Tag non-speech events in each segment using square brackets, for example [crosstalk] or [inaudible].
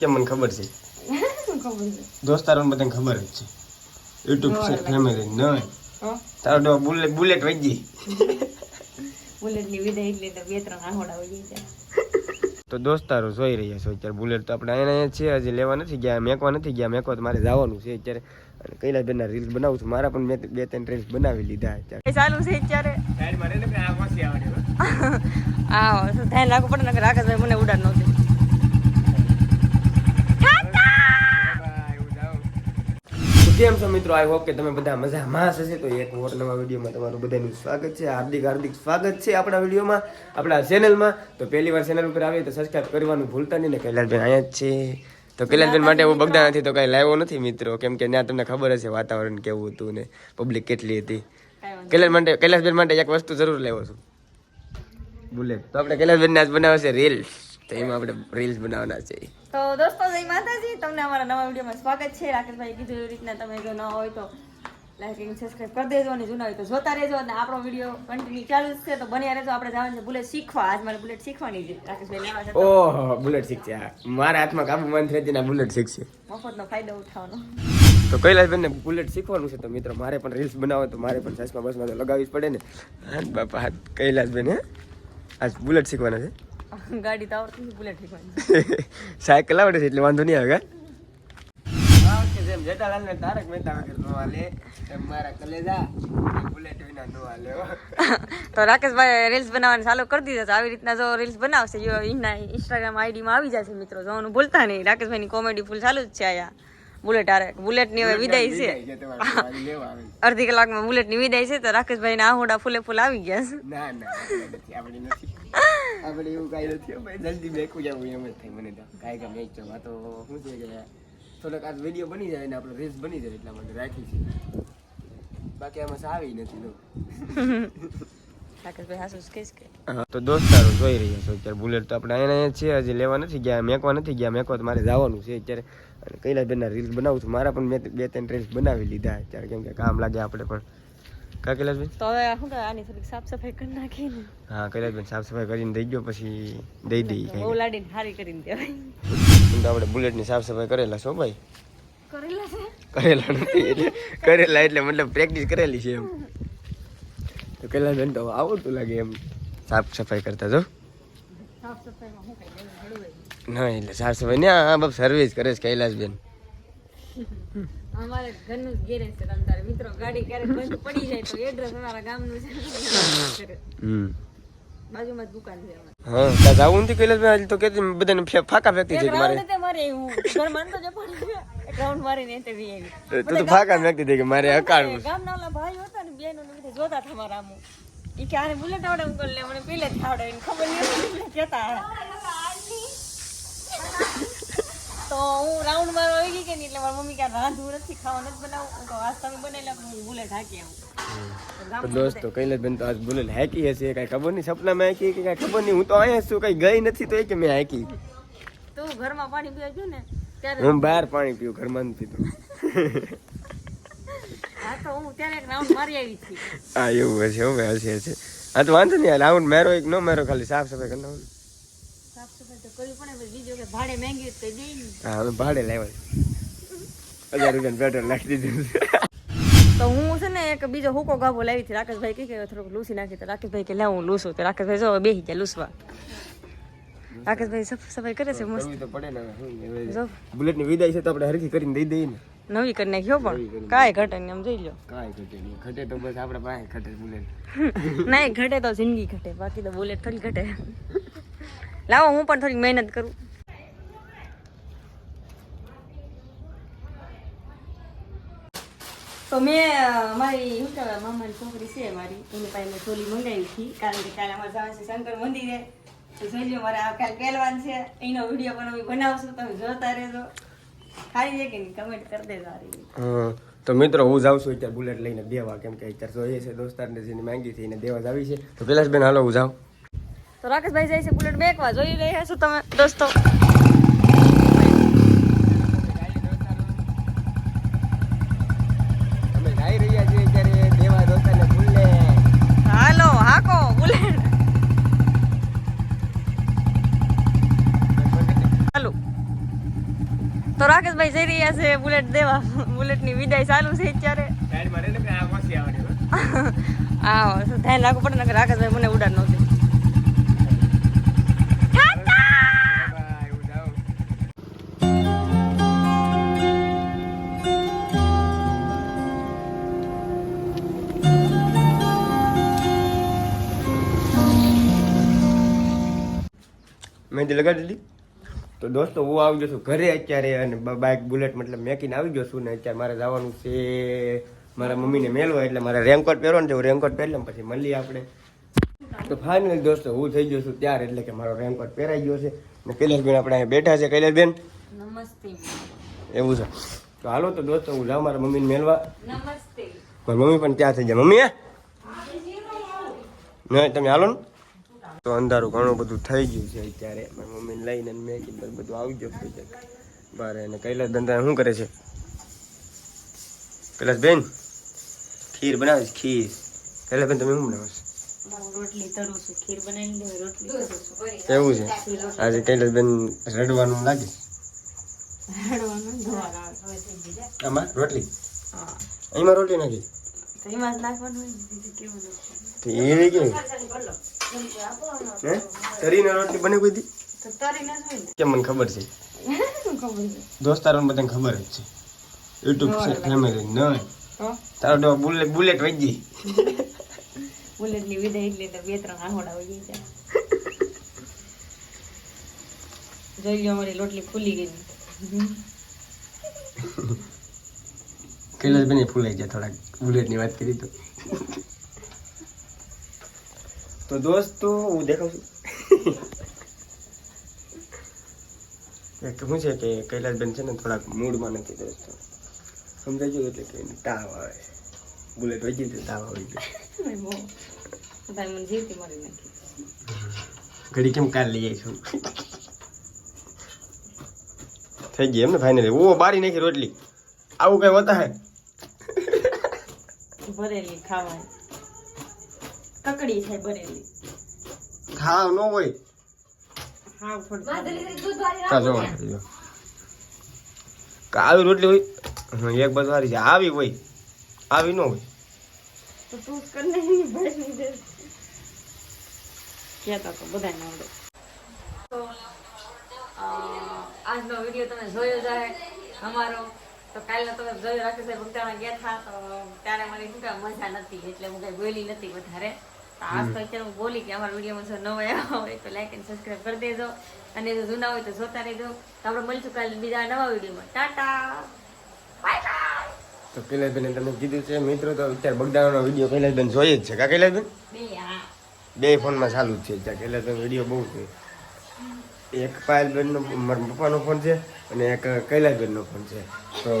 કેમ મને ખબર છે? દોસ્તારોને બધાને ખબર જ છે. યુટ્યુબ છે ફેમિલી ન તારો તો બુલેટ બુલેટ વજી બુલેટની વિદાય એટલે તો બે ત્રણ આહોડા વહી જાય તો દોસ્તારો જોઈ રહ્યા છો અત્યારે બુલેટ તો આપણે અહીંયા છે હજી લેવા નથી ગયા મેકવા નથી ગયા મેકવા તો મારે જવાનું છે અત્યારે. અને કૈલાસબેનના રીલ્સ બનાવું છું. મારા પણ મેં બે ત્રણ રીલ્સ બનાવી લીધા ચાલુ છે અત્યારે. [laughs] શું ધ્યાન રાખવું પડે ને રાકેશભાઈ મને ઉડાડ નહોતી કેમ છો મિત્રો? આઈ હોપ કે તમે બધા મજામાં હશે તો એક મોર નવા વિડીયોમાં તમારું બધાનું સ્વાગત છે. હાર્દિક હાર્દિક સ્વાગત છે આપણા વિડીયોમાં, આપણા ચેનલમાં તો પહેલી વાર ચેનલ ઉપર આવે તો સબસ્ક્રાઈબ કરવાનું ભૂલતા નહીં ને કૈલાસબેન અહીંયા જ છે. તો કૈલાસબેન માટે હું બગદા નથી તો કાંઈ લાવ્યો નથી મિત્રો. કેમ કે ત્યાં તમને ખબર હશે વાતાવરણ કેવું હતું ને પબ્લિક કેટલી હતી. કૈલાસ માટે, કૈલાસબેન માટે એક વસ્તુ જરૂર લેવો છું. બુલેટ તો આપણે કૈલાસબેનને આજ બનાવે છે રીલ્સ તો એમાં આપણે રીલ્સ બનાવવાના છે. તો દોસ્તો જય માતાજી. તમને અમારા નવા વિડીયોમાં સ્વાગત છે. રાકેશભાઈ કીધું એવી રીતના તમે જો ન હોય તો લાઈક એન્ડ સબસ્ક્રાઇબ કરી દેજો અને જૂના હોય તો જોતા રહેજો. અને આપણો વીડિયો કન્ટિન્યુ ચાલુ છે. તો બન્યા રહેજો. આપણે જવાનું છે બુલેટ શીખવા. આજ મારે બુલેટ શીખવાની છે. રાકેશભાઈ લેવા છે ઓહો બુલેટ શીખશે. મારા હાથમાં કાબુ બંધ થઈ ના બુલેટ શીખશે. મફતનો ફાયદો ઉઠાવવાનો. તો કૈલાસબેનને બુલેટ શીખવાનું છે તો મિત્રો મારે પણ રીલ્સ બનાવો તો મારે પણ ચશ્મા બસમાં તો લગાવવી જ પડે ને. હા બાપા હા કૈલાસબેન હે. આજ બુલેટ શીખવાના છે. [laughs] ગાડી તો આવડતી બુલેટ [laughs] સાયકલ આવડે છે એટલે વાંધો નહીં આવે જેમ જેઠાલાલ ને તારક મહેતા વગર નો હાલે એમ મારા કલેજા બુલેટ વિના નો હાલે [laughs] તો રાકેશભાઈ રીલ્સ બનાવવાનું ચાલુ કરી દીધા આવી રીતના જો રીલ્સ બનાવશે જો એના ઇન્સ્ટાગ્રામ આઈડીમાં આવી જશે મિત્રો. જોવાનું ભૂલતા નહીં રાકેશભાઈની કોમેડી ફૂલ ચાલુ જ છે અહીંયા. બુલેટ આરે બુલેટની હવે વિદાય છે. વિદાય છે તમારે તમારે લેવા આવે અડધી કલાકમાં બુલેટની વિદાય છે તો રાકેશભાઈના આહોડા ફૂલે ફૂલ આવી ગયા છે. ના ના આપણે એવું કાંઈ નથી. હો ભાઈ જલ્દી બેકું જવું એમ જ થાય મને તો. કાંઈ કાંઈ મેચ જવા તો શું છે કે થોડોક આ વીડિયો બની જાય ને આપણે રીલ્સ બની જાય એટલા માટે રાખી છે. બાકી આમાં સાવી નથી તો રાકેશભાઈ હાસુ કહીશ કે. તો દોસ્તારો જોઈ રહ્યા છો અત્યારે બુલેટ તો આપણે અહીંયા અહીંયા છીએ હજી લેવા નથી ગયા મેકવા નથી ગયા મેકવા તો મારે જવાનું છે અત્યારે. અને કૈલાસબેનના રીલ્સ બનાવું છું મારા પણ મેં બે ત્રણ રીલ્સ બનાવી લીધા અત્યારે કેમ કે કામ લાગે આપણે પણ. કા કૈલાસબેન તો હવે શું આની થોડીક સાફ સફાઈ કરી નાખીને. હા કૈલાસબેન સાફ સફાઈ કરીને દઈ ગયો પછી દઈ દઈ બહુ લાડીને સારી કરીને દેવાય. તો આપણે બુલેટની સાફ સફાઈ કરેલા છો ભાઈ? કરેલા છે? કરેલા નથી એટલે કરેલા એટલે મતલબ પ્રેક્ટિસ કરેલી છે એમ. તો કૈલાસબેન તો આવડતું લાગે એમ સાફ સફાઈ કરતા જો. સાફ સફાઈમાં કઈ ના એટલે સાફ સફાઈ ને આ બાપ સર્વિસ કરે છે કૈલાસબેન અમારે ઘરનું જ ગેરેજ છે તમે તારે. મિત્રો ગાડી ક્યારેક બંધ પડી જાય તો એડ્રેસ અમારા ગામનું છે. બાજુમાં દુકાન છે હા ત્યાં જવું નથી કૈલાસબેન આજે તો કેતી બધાને ફાકા ફેંકતી છે મારે? મારે હું ઘરમાં તો જ રાઉન્ડ મારીને તે વી આવી. તું તો ફાકા ફેંકતી હતી કે મારે ગામના ઓલા ભાઈ હતા ને બેનો ને બધા જોતા હતા મારા આમ. ઈ કે આને બુલેટ આવડે હું લે મને પેલે જ આવડે ખબર નહીં કેતા તો હું રાઉન્ડ મારવા આવી ગઈ કે નહીં? એટલે મારી મમ્મી કે રાંધવું નથી ખાવા નથી બનાવું તો આજ તમે બનાવેલા પણ હું ભૂલે થાકી આવું. તો દોસ્તો કૈલાસબેન તો આજ બુલેટ હાકી હશે કઈ ખબર નહીં સપનામાં હાકી કે કઈ ખબર નહીં હું તો અહીંયા છું કઈ ગઈ નથી તો એ કે મેં હાકી. તું ઘરમાં પાણી પીવા ગયો ને ત્યારે હું બહાર પાણી પીવું ઘરમાં નથી પીતું હા તો હું ત્યારે એક રાઉન્ડ મારી આવી હતી. હા એવું હશે હવે હશે હશે. હા તો વાંધો નહીં રાઉન્ડ મેરો એક ન મેરો ખાલી સાફ સફાઈ કરી નાખો. સાફ સફાઈ તો કરવી પડે પછી કે ભાડે મહેંગી તો દે હા હવે ભાડે લેવાય. હજાર રૂપિયા પેટ્રોલ નાખી દીધું તો હું છે ને એક બીજો હુકો ગાભો લાવી હતી રાકેશભાઈ કે થોડુંક લૂસી નાખી તો રાકેશભાઈ કે લે હું લૂસું તો રાકેશભાઈ જો બેસી ગયા લૂસવા રાકેશભાઈ સફ સફાઈ કરે છે મસ્ત. ને બુલેટની વિદાય છે તો આપણે હરખી કરીને દઈ દઈએ ને. નવી કરી નાખ્યો પણ. કાંઈ ઘટે જોઈ લો કાંઈ ઘટે નહીં. ઘટે તો બસ આપણે પાસે ઘટે બુલેટ. [laughs] નહીં ઘટે તો જિંદગી ઘટે. બાકી તો બુલેટ થોડી ઘટે. લાવો હું પણ થોડીક મહેનત કરું. તો મેં મારી શું કહેવાય મામાની છોકરી છે મારી. એની પાસે મેં ચોલી મંગાવી હતી કારણ કે કાલે અમારે જવાનું છે શંકર મંદિરે. તો જોઈ લો મારે આ કાલે પહેલવાન છે. એનો વીડિયો પણ અમે બનાવશું તમે જોતા રહેજો. ખાલી છે કે નહીં? કમેન્ટ કરી દેજો સારી. તો મિત્રો હું જાઉં છું અત્યારે બુલેટ લઈને દેવા કેમ કે અત્યારે જોઈએ છે દોસ્તારને જેની માંગી હતી એને દેવા જ આવી છે. તો પેલા બેન હાલો હું જાઉં. તો રાકેશભાઈ જાય છે બુલેટ બેકવા જોઈ રહ્યા છો તમે દોસ્તો. હાલો હાકો બુલેટ. હાલો. તો રાકેશભાઈ જઈ રહ્યા છે બુલેટ દેવા. બુલેટની વિદાય ચાલુ છે અત્યારે. હો. [laughs] ધ્યાન રાખવું પડે ને રાકેશભાઈ મને ઉડાડ નહોતી મહેંદી લગાડી દીધી. તો દોસ્તો હું આવી ગયો છું ઘરે અત્યારે અને બાઇક બુલેટ મતલબ મેકીને આવી ગયો છું ને અત્યારે મારે જવાનું છે. મારા મમ્મીને મેળવા એટલે મારે રેનકોટ પહેરો હું રેનકોટ પહેરી પછી મળીએ આપણે. તો ફાઇનલ દોસ્તો હું થઈ ગયો છું ત્યાર એટલે કે મારો રેનકોટ પહેરાઈ ગયો છે. ને કૈલાસબેન આપણે અહીંયા બેઠા છે. કૈલાસબેન? નમસ્તે. એવું છે. તો હાલો તો દોસ્તો હું જાઉં મારા મમ્મીને મેળવા નમસ્તે. મારી મમ્મી પણ ત્યાં થઈ જાય મમ્મી નહીં તમે હાલો ને. તો અંધારું ઘણું બધું થઈ ગયું છે અત્યારે. મારી મમ્મીને લઈને મેં કીધું બધું આવી ગયું થઈ જાય બારે અને કૈલાસ ધંધા શું કરે છે? કૈલાસ બેન ખીર બનાવે છે ખીર. કૈલાસ બેન તમે શું બનાવો છો? હું રોટલી તરું છું. ખીર બનાવી દે રોટલી તરું છું. એવું છે? આજે કૈલાસ બેન રડવાનું લાગે. આમાં રોટલી? એમાં રોટલી નાખી? એમાં નાખવાનું? એવી કેવી હે? તરીને રોટલી બને કોઈ દી કેમ મને ખબર છે? દોસ્તારો બધાને ખબર જ છે. યુટ્યુબ છે ફેમિલી ન તારો તો બુલેટ બુલેટ વહી ગઈ. બુલેટની વિદાય એટલે તો બે ત્રણ આહોડા વહી ગયા. જોઈ લો અમારી લોટલી ફૂલી ગઈ. કૈલાસ બેન ફૂલાઈ ગયા થોડાક. બુલેટની વાત કરી તો. તો દોસ્તો હું દેખાવ છું. [laughs] શું છે કે કૈલાસબેન છે ને થોડાક મૂડમાં નથી દોસ્તો. સમજાઈ ગયું એટલે કે તાવ આવે બુલેટ વહી ગઈ તો તાવ આવી ગયો. ઘડી કેમ કાલ લઈ આવીશું થઈ ગઈ એમ ને ફાઇનલી ઓ બારી નાખી રોટલી. આવું કઈ હોતા હે? ભરેલી ખાવાય કકડી થાય ભરેલી ખાવ નો હોય. કા આવી રોટલી હોય? એક બાજુ વારી છે. આવી હોય. આવી ન હોય. તો તું દે. તો આવડે. આજનો વીડિયો તમે જોયો જાય અમારો. તો કાલનો તમે જોયો રાખી સાહેબ ગયા હતા તો ત્યારે મને શું મજા નથી એટલે હું કઈ બોલી નથી વધારે. આજ તો અત્યારે હું બોલી કે અમારા વિડીયોમાં જો નવા આવ્યા હોય તો લાઈક એન્ડ સબસ્ક્રાઈબ કરી દેજો. અને જો જૂના હોય તો જોતા રહેજો. તો આપણે મળીશું કાલે બીજા નવા વિડીયોમાં. ટાટા. બાય બાય તો કૈલાસબેન તમે કીધું છે મિત્રો તો અત્યારે બગદાણાનો વીડિયો કૈલાસબેન જોઈએ જ છે કા કૈલાસબેન? બે ફોનમાં ચાલુ જ છે અત્યારે. કૈલાસબેન વીડિયો બહુ છે. એક પાયલબેનનો મારા પપ્પાનો ફોન છે અને એક કૈલાસબેનનો ફોન છે. તો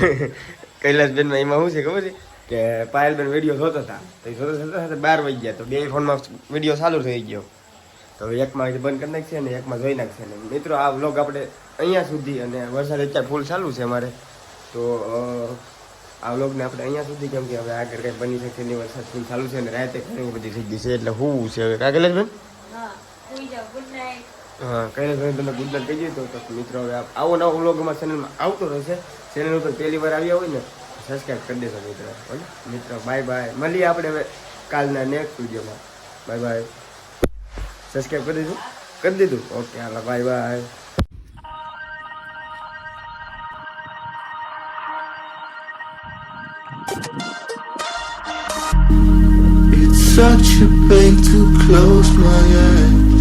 [laughs] કૈલાસબેનમાં એમાં શું છે ખબર છે? કે પાયલબેન વીડિયો જોતા હતા. તો એ જોતા જોતા સાથે બાર વાગી ગયા તો બે ફોનમાં વીડિયો ચાલુ થઈ ગયો. તો એકમાં બંધ કરી નાખશે અને એકમાં જોઈ નાખશે ને. મિત્રો આ વ્લોગ આપણે અહીંયા સુધી અને વરસાદ અત્યારે ફૂલ ચાલુ છે અમારે. તો આ વ્લોગને આપણે અહીંયા સુધી કેમ કે હવે આગળ કંઈ બની શકે નહીં વરસાદ ફૂલ ચાલુ છે અને રાતે ઘણી બધી થઈ ગઈ છે એટલે હું છે હવે. કાગળ બેન? હા કૈલાસભાઈ તમે ગુડ નાઇટ કહી દીધું. તો મિત્રો હવે આવો નવો વ્લોગ અમારા ચેનલમાં આવતો રહેશે. ચેનલ ઉપર પહેલી વાર આવ્યા હોય ને સબસ્ક્રાઈબ કરી દેશો મિત્રો. ઓકે? મિત્રો બાય બાય મળીએ આપણે હવે કાલના નેક્સ્ટ વિડીયોમાં બાય બાય સબસ્ક્રાઈબ કરી દીધું? કરી દીધું? Okay, hello bye bye It's such a pain to close my eyes.